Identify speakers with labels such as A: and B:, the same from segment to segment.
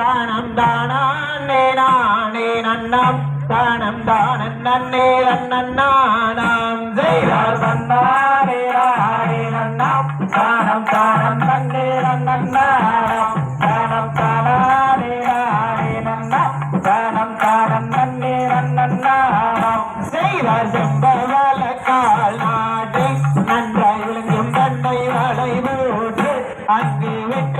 A: தானம் தானே நானே நன்னாம். தானம் தானன் நன்னே நன்னானாம் செய்தார் தன்னாரே ராரே நன்னாம். தானம் தானம் தன்னே நன்னானாம் தானம் தானாரே நானே நன்னாம். தானம் தானம் நன்னே நன்னானாம் செய்தார் செம்பவல கால் நன்றாய் விளங்கும் தன்னை வளை மூட்டு அங்கு விட்டு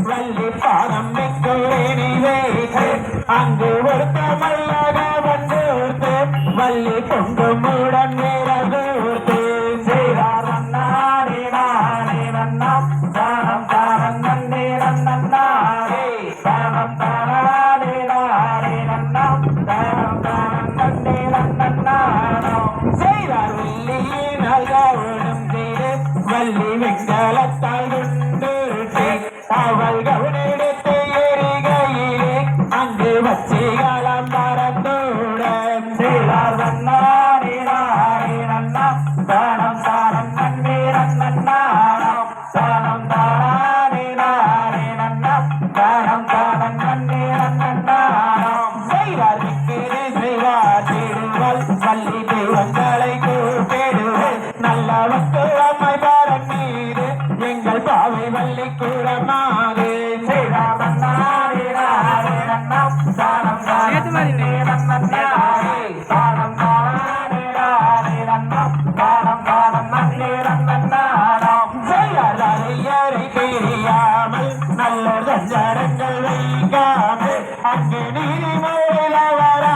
A: வைத்து வள்ளி பாதம் அங்கு ஒரு மல்லக வந்து வள்ளி கொண்டு மூடன் வீரகூர்த்து செய்தார் நன்னாரே நானே வள்ளி வெங்கலத்தால் கொண்டு அவள் நல்ல ரஞ்சரங்கள் வைக்காமல் அங்கு நீதி மேலவரா